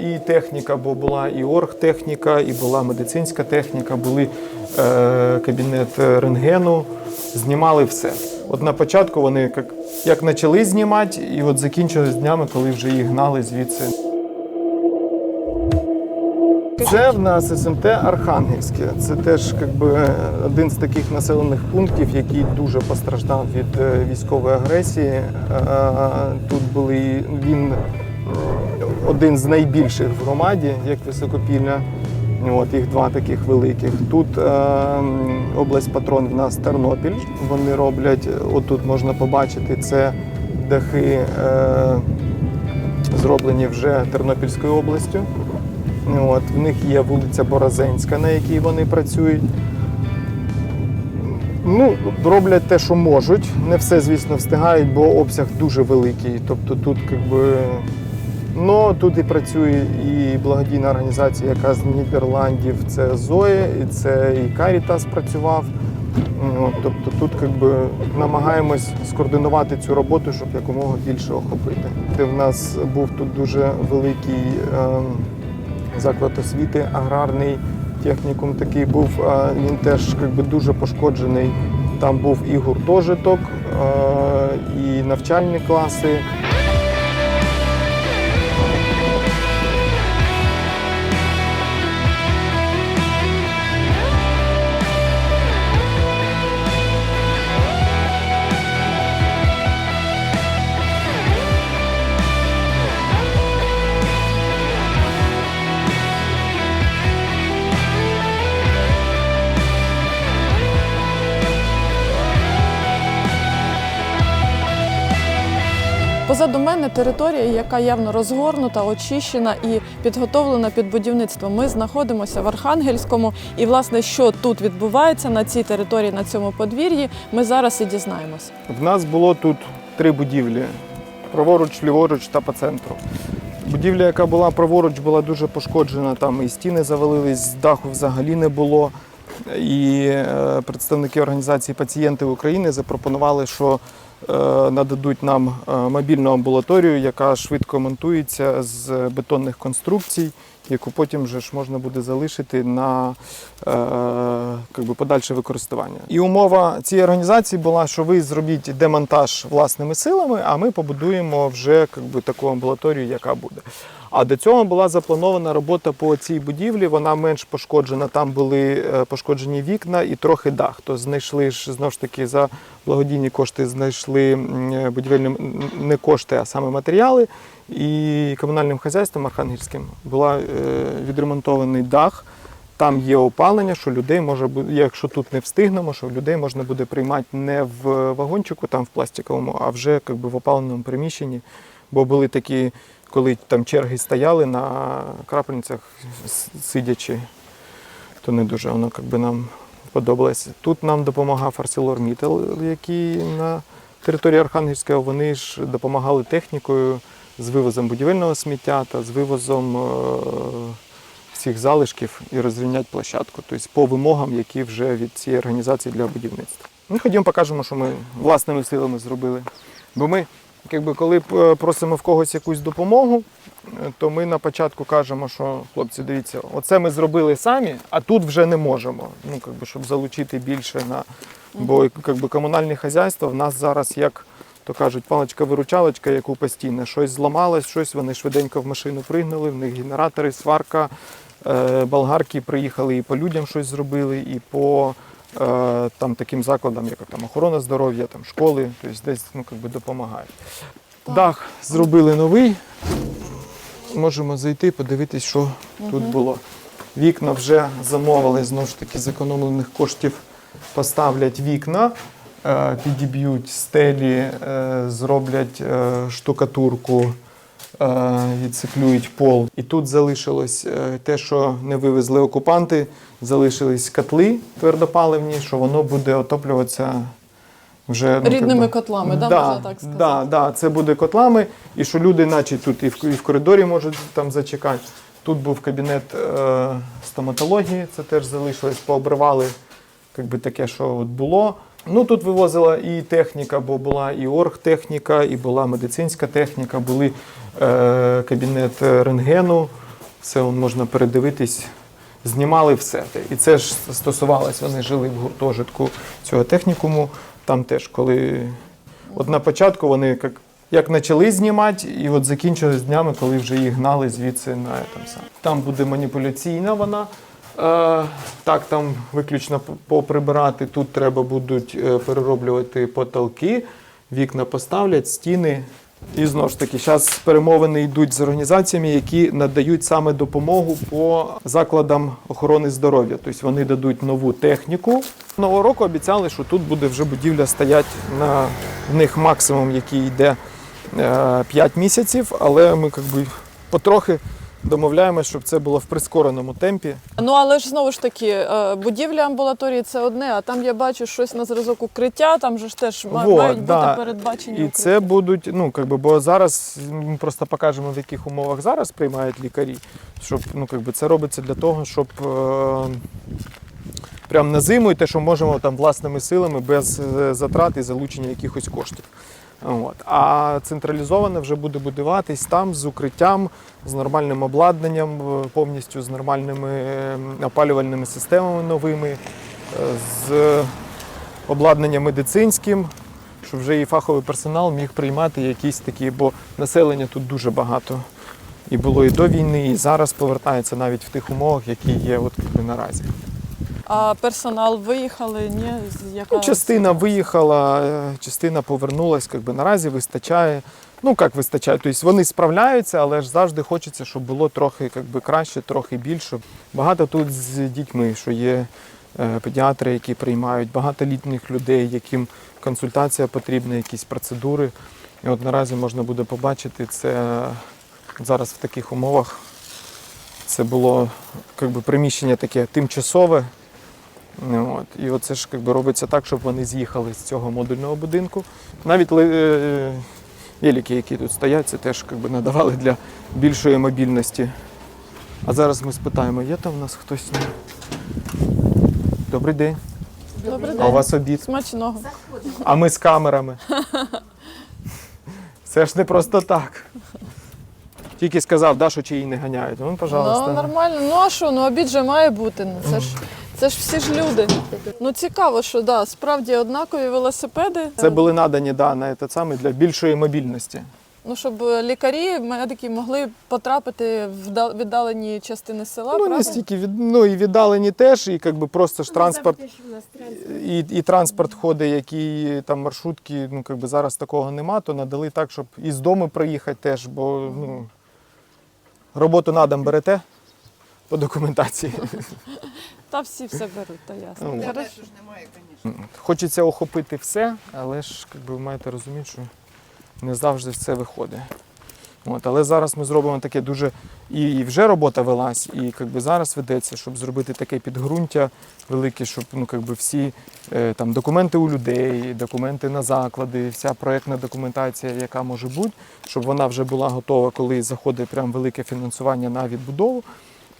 І техніка, бо була і оргтехніка, і була медицинська техніка, були е, кабінет рентгену, знімали все. От на початку вони як, як почали знімати, і от закінчились днями, коли вже їх гнали звідси. Це в нас СМТ Архангельське. Це теж якби, один з таких населених пунктів, який дуже постраждав від е, військової агресії. Е, Тут були він один з найбільших в громаді, як Високопілля. От їх два таких великих. Тут е, область патрон в нас Тернопіль. Вони роблять, отут можна побачити, це дахи е, зроблені вже Тернопільською областю. От, в них є вулиця Борозенська, на якій вони працюють. Ну, роблять те, що можуть. Не все, звісно, встигають, бо обсяг дуже великий. Тобто тут, якби. Ну, тут і працює і благодійна організація, яка з Нідерландів, це Зоя, і це і Карітас працював. От, тобто тут якби, намагаємось скоординувати цю роботу, щоб якомога більше охопити. Ти в нас був тут дуже великий ем, заклад освіти, аграрний технікум такий був. а Він теж якби, дуже пошкоджений. Там був і гуртожиток, е, і навчальні класи. Позаду мене територія, яка явно розгорнута, очищена і підготовлена під будівництво. Ми знаходимося в Архангельському, і власне, що тут відбувається на цій території, на цьому подвір'ї, ми зараз і дізнаємось. В нас було тут три будівлі: праворуч, ліворуч та по центру. Будівля, яка була праворуч, була дуже пошкоджена. Там і стіни завалились, даху взагалі не було. І е, представники організації Пацієнти України запропонували, що нададуть нам е, мобільну амбулаторію, яка швидко монтується з бетонних конструкцій, яку потім вже ж можна буде залишити на е, би, подальше використання. І умова цієї організації була, що ви зробіть демонтаж власними силами, а ми побудуємо вже би, таку амбулаторію, яка буде. А до цього була запланована робота по цій будівлі. Вона менш пошкоджена. Там були е, пошкоджені вікна і трохи дах. То знайшли ж знову ж таки за благодійні кошти, знайшли е, будівельні не кошти, а саме матеріали. І комунальним хазяйством Архангельським була е, відремонтований дах. Там є опалення, що людей може бу- якщо тут не встигнемо, що людей можна буде приймати не в вагончику, там в пластиковому, а вже як би, в опаленому приміщенні. Бо були такі, коли там черги стояли на крапельницях, сидячи, то не дуже воно як би, нам подобалося. Тут нам допомагав ArcelorMittal, який на території Архангельського, вони ж допомагали технікою з вивозом будівельного сміття та з вивозом е, всіх залишків і розрівняти площадку, тобто по вимогам, які вже від цієї організації для будівництва. Ми ходімо, покажемо, що ми власними силами зробили. Бо ми, якби, коли е, просимо в когось якусь допомогу, е, то ми на початку кажемо, що хлопці, дивіться, оце ми зробили самі, а тут вже не можемо. Ну, якби, щоб залучити більше на. Бо якби, комунальне хазяйство в нас зараз як то кажуть, паличка-виручалочка, яку постійно щось зламалось, щось вони швиденько в машину пригнули, в них генератори, сварка, е, болгарки приїхали і по людям щось зробили, і по там, таким закладам, як там, охорона здоров'я, там, школи, тобто десь ну, как би допомагають. Дах зробили новий. Можемо зайти, подивитись, що тут було. Вікна вже замовили, знову ж таки, з економлених коштів поставлять вікна, е, підіб'ють стелі, е, зроблять е, штукатурку, е, відциклюють пол. І тут залишилось е, те, що не вивезли окупанти, залишились котли твердопаливні, що воно буде отоплюватися вже ну, Рідними якби- котлами, да, да, можна так сказати? Да, да, це буде котлами, і що люди, наче тут і в, і в коридорі можуть там зачекати. Тут був кабінет е, стоматології, це теж залишилось, пообривали як би, таке, що от було. Ну тут вивозила і техніка, бо була і оргтехніка, і була медицинська техніка, були е, кабінет рентгену, Все можна передивитись. Знімали все. І це ж стосувалось, вони жили в гуртожитку цього технікуму. Там теж, коли от на початку вони як, як почали знімати, і от закінчились днями, коли вже їх гнали звідси на там сам. Там буде маніпуляційна вона. Е, так, там виключно поприбирати. Тут треба будуть е, перероблювати потолки, вікна поставлять, стіни. І знову ж таки, зараз перемовини йдуть з організаціями, які надають саме допомогу по закладам охорони здоров'я. Тобто вони дадуть нову техніку. Нового року обіцяли, що тут буде вже будівля стоять на в них максимум, який йде 5 місяців, але ми якби потрохи домовляємося, щоб це було в прискореному темпі. Ну але ж знову ж таки, е, будівля амбулаторії це одне, а там я бачу щось на зразок укриття, там же ж теж ма- Вот, мають да. бути передбачені І укриття. це будуть, ну якби, бо зараз ми просто покажемо, в яких умовах зараз приймають лікарі. Щоб ну якби це робиться для того, щоб е, прямо на зиму і те, що можемо там власними силами без е, затрат і залучення якихось коштів. От. А централізоване вже буде будуватись там з укриттям, з нормальним обладнанням, е, повністю з нормальними е, опалювальними системами новими, е, з обладнанням медицинським, щоб вже і фаховий персонал міг приймати якісь такі, бо населення тут дуже багато. І було і до війни, і зараз повертається навіть в тих умовах, які є от, наразі. А персонал виїхали, ні? Яка Ну, частина виїхала, е, частина повернулась, якби наразі вистачає. Ну, як вистачає, тобто вони справляються, але ж завжди хочеться, щоб було трохи якби, краще, трохи більше. Багато тут з дітьми, що є е, педіатри, які приймають, багато літніх людей, яким консультація потрібна, якісь процедури. І от наразі можна буде побачити це зараз в таких умовах. Це було якби, приміщення таке тимчасове. Ну, От. І оце ж якби, робиться так, щоб вони з'їхали з цього модульного будинку. Навіть ли- е, велики, які тут стоять, це теж якби, надавали для більшої мобільності. А зараз ми спитаємо, є там у нас хтось? Добрий день. Добрий день. А у вас обід? Смачного. А ми з камерами. Це ж не просто так. Тільки сказав, да, що чи її не ганяють. Ну, пожалуйста. Ну, нормально. Ну а що, ну обід же має бути. Ну, це ж це ж всі ж люди. Ну цікаво, що да, справді однакові велосипеди. Це були надані да, на те саме для більшої мобільності. Ну, щоб лікарі, медики могли потрапити в віддалені частини села. Ну, правильно? не стільки від, ну, і віддалені теж, і якби просто ж транспорт, і, і транспорт ходить, які там маршрутки, ну якби зараз такого нема, то надали так, щоб і з дому приїхати теж, бо ну, роботу на дом берете по документації. Та всі все беруть, та ясно. Ну, Хорошо. ж немає, звісно. Хочеться охопити все, але ж якби, ви маєте розуміти, що не завжди все виходить. От, але зараз ми зробимо таке дуже. І, і вже робота велась, і якби, зараз ведеться, щоб зробити таке підґрунтя велике, щоб ну, якби, всі е, там, документи у людей, документи на заклади, вся проєктна документація, яка може бути, щоб вона вже була готова, коли заходить прям велике фінансування на відбудову,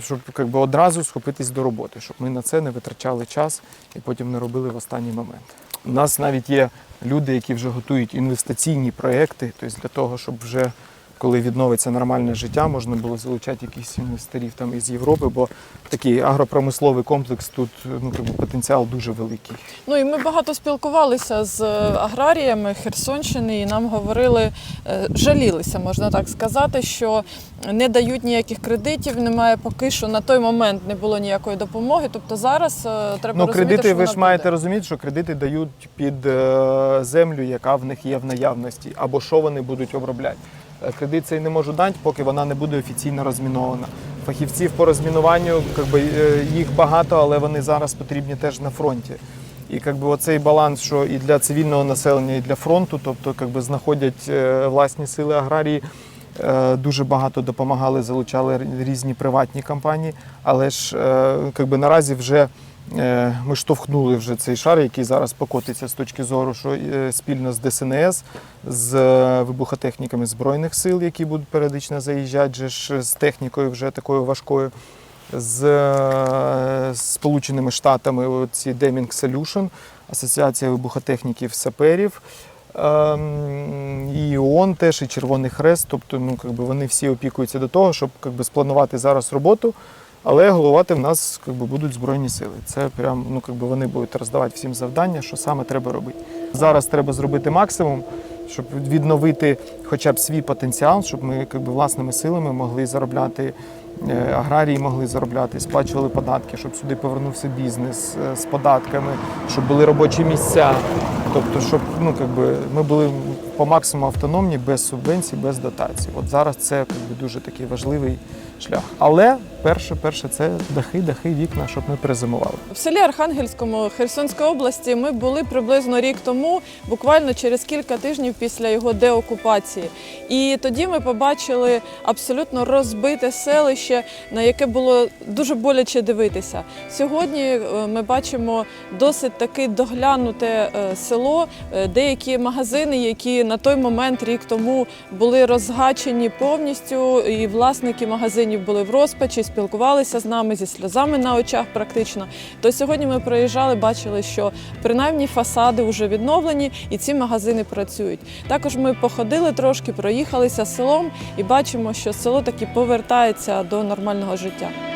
щоб якби, одразу схопитись до роботи, щоб ми на це не витрачали час і потім не робили в останній момент. У нас навіть є люди, які вже готують інвестиційні проекти, тобто для того, щоб вже коли відновиться нормальне життя, можна було залучати якихось інвесторів там із Європи, бо такий агропромисловий комплекс тут ну, якби потенціал дуже великий. Ну і ми багато спілкувалися з е, аграріями Херсонщини, і нам говорили, е, жалілися, можна так сказати, що не дають ніяких кредитів, немає поки що на той момент не було ніякої допомоги. Тобто зараз е, треба Ну, розуміти, кредити, що ви ж маєте розуміти, що кредити дають під землю, яка в них є в наявності, або що вони будуть обробляти. Е, Кредит цей не можу дати, поки вона не буде офіційно розмінована. Фахівців по розмінуванню якби, е, їх багато, але вони зараз потрібні теж на фронті. І якби, оцей баланс, що і для цивільного населення, і для фронту, тобто якби, знаходять е, власні сили аграрії. Дуже багато допомагали, залучали різні приватні компанії, але ж якби, наразі вже Ми штовхнули вже цей шар, який зараз покотиться з точки зору, що е, спільно з ДСНС, з е, вибухотехніками Збройних сил, які будуть періодично заїжджати з технікою вже такою важкою, з е, Сполученими Штатами, ці Deming Solution, Асоціація вибухотехніків саперів. Ем, І ООН теж, і Червоний Хрест, тобто ну, как би вони всі опікуються до того, щоб как би, спланувати зараз роботу, але головати в нас как би, будуть Збройні сили. Це прям, ну, как би, вони будуть роздавати всім завдання, що саме треба робити. Зараз треба зробити максимум, щоб відновити хоча б свій потенціал, щоб ми как би, власними силами могли заробляти. е, Аграрії могли заробляти, сплачували податки, щоб сюди повернувся бізнес е, з податками, щоб були робочі місця. Тобто, щоб ну, как би, ми були по максимуму автономні, без субвенцій, без дотацій. От зараз це как би, дуже такий важливий шлях. Але перше, перше це дахи, дахи, вікна, щоб ми перезимували. В селі Архангельському Херсонської області ми були приблизно рік тому, буквально через кілька тижнів після його деокупації. І тоді ми побачили абсолютно розбите селище, на яке було дуже боляче дивитися. Сьогодні е, ми бачимо досить таки доглянуте е, село, Е, деякі магазини, які на той момент рік тому були розгачені повністю, і власники магазинів були в розпачі, спілкувалися з нами зі сльозами на очах практично. То сьогодні ми проїжджали, бачили, що принаймні фасади вже відновлені і ці магазини працюють. Також ми походили трошки, проїхалися селом і бачимо, що село таки повертається до нормального життя.